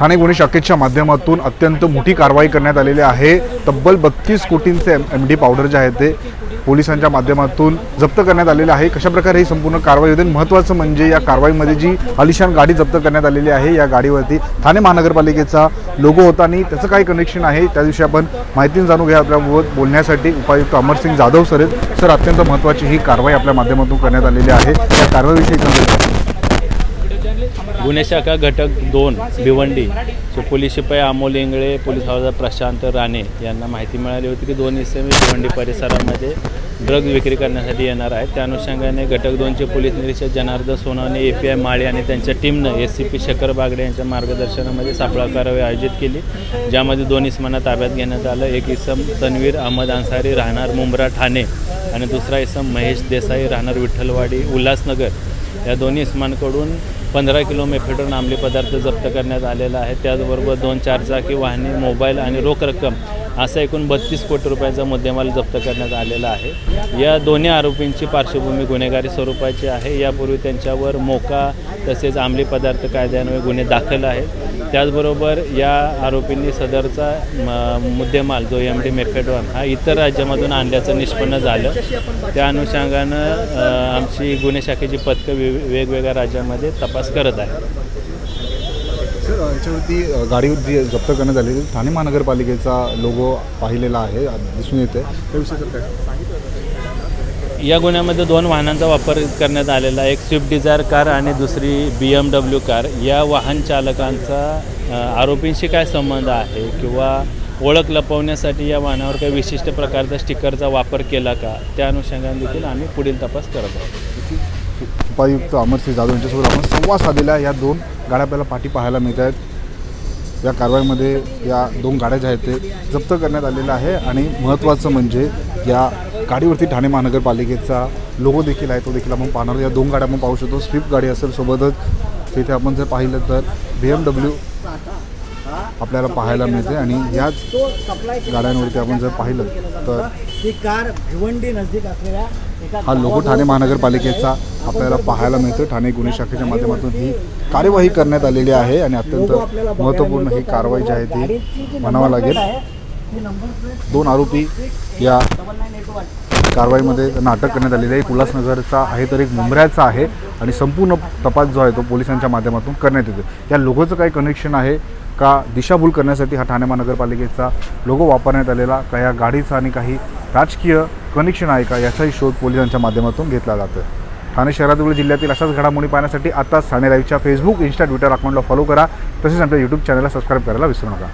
ठाणे गुन्हे शाखेच्या माध्यमातून अत्यंत मोठी कारवाई करण्यात आलेली आहे. तब्बल बत्तीस कोटींचे एम एम डी पावडर जे आहे ते पोलिसांच्या माध्यमातून जप्त करण्यात आलेले आहे. कशाप्रकारे ही संपूर्ण कारवाई होते महत्त्वाचं म्हणजे या कारवाईमध्ये जी आलिशान गाडी जप्त करण्यात आलेली आहे या गाडीवरती ठाणे महानगरपालिकेचा लोगो होता आणि त्याचं काय कनेक्शन आहे. त्या दिवशी आपण माहिती जाणून घ्या आपल्याबरोबर बोलण्यासाठी उपायुक्त अमरसिंग जाधव सर आहेत. सर अत्यंत महत्त्वाची ही कारवाई आपल्या माध्यमातून करण्यात आलेली आहे. या कारवाईविषयी गुन्हे शाखा घटक दोन भिवंडी. सो पोलीस शिपाई अमोल इंगळे पोलीस हवालदार प्रशांत राणे यांना माहिती मिळाली होती की दोन इसमी भिवंडी परिसरामध्ये ड्रग विक्री करण्यासाठी येणार आहेत. त्या अनुषंगाने घटक दोनचे पोलीस निरीक्षक Janardan Sonawane A P I Male आणि त्यांच्या टीमनं S C P Shekhar Bagde यांच्या मार्गदर्शनामध्ये सापळा कारवाई आयोजित केली ज्यामध्ये दोन इसमांना ताब्यात घेण्यात आलं. एक इसम तन्वीर अहमद अन्सारी राहणार मुंब्रा ठाणे आणि दुसरा इसम महेश देसाई राहणार विठ्ठलवाडी उल्हासनगर. या दोन्ही इसमांकडून पंधरा किलो मेफेडोन अंमली पदार्थ जप्त करण्यात आलेला आहे. त्याचबरोबर दोन चारचाकी वाहने मोबाईल आणि रोख रक्कम असा एकूण बत्तीस कोटी रुपयाचा मुद्देमाल जप्त करण्यात आलेला आहे. या दोन्ही आरोपींची पार्श्वभूमी गुन्हेगारी स्वरूपाची आहे. यापूर्वी त्यांच्यावर मोका तसेच अंमली पदार्थ कायद्यान्वये गुन्हे दाखल आहेत. त्याचबरोबर या आरोपींनी सदरचा म- मुद्देमाल जो एम डी मेफेडॉन हा इतर राज्यामधून आणल्याचं निष्पन्न झालं. त्या अनुषंगानं आमची गुन्हे शाखेची पथकं वे वेगवेगळ्या राज्यांमध्ये तपास करत आहे सर याच्यावरती गाडी जी जप्त करण्यात आली ठाणे महानगरपालिकेचा लोगो पाहिलेला आहे दिसून येते त्याविषयी सर काय? या गुन्ह्यामध्ये दोन वाहनांचा वापर करण्यात आलेला एक स्विफ्ट डिझायर कार आणि दुसरी बी एम डब्ल्यू कार या वाहन चालकांचा आरोपींशी काय संबंध आहे किंवा ओळख लपवण्यासाठी या वाहनावर काही विशिष्ट प्रकारचा स्टिकरचा वापर केला का? त्या अनुषंगाने देखील आम्ही पुढील तपास करत आहोत. उपायुक्त अमरसिंह जाधव यांच्यासोबत आपण संवाद साधलेला या दोन गाड्या आपल्याला पाठी पाहायला मिळत आहेत या कारवाईमध्ये या दोन गाड्या ज्या आहेत ते जप्त करण्यात आलेल्या आहे आणि महत्त्वाचं म्हणजे या गाडीवरती ठाणे महानगरपालिकेचा लोगो देखील आहे तो देखील आपण पाहणार या दोन गाड्या आपण पाहू शकतो. स्विफ्ट गाडी असेल सोबतच तिथे आपण जर पाहिलं तर बी एम डब्ल्यू आपल्याला पाहायला मिळते आणि याच गाड्यांवरती आपण जर पाहिलं तर ही कार भिवंडी नजदीक असलेल्या हा लोगो ठाणे महानगरपालिकेचा आपल्याला पाहायला मिळतो ठाणे गुन्हे शाखेच्या माध्यमातून ही कार्यवाही करण्यात आलेली आहे आणि अत्यंत महत्त्वपूर्ण ही कारवाई जी आहे ती म्हणावं लागेल. दोन आरोपी या कारवाईमध्ये त्यांना अटक करण्यात आलेली आहे. एक उल्हासनगरचा आहे तर एक मुंबऱ्याचा आहे आणि संपूर्ण तपास जो आहे तो पोलिसांच्या माध्यमातून करण्यात येतो या लोगोचं काही कनेक्शन आहे. का दिशाभूल करण्यासाठी हा ठाणे महानगरपालिकेचा लोगो वापरण्यात आलेला का या गाडीचा आणि काही राजकीय कनेक्शन आहे का याचाही शोध पोलिसांच्या माध्यमातून घेतला जातो ठाणे शहरातील जिल्ह्यातील अशाच घडामोडी पाहण्यासाठी आताच ठाणे लाईव्हच्या फेसबुक इन्स्टा ट्विटर अकाउंटला फॉलो करा. तसेच आमच्या यूट्यूब चॅनलला सबस्क्राईब करायला विसरू नका.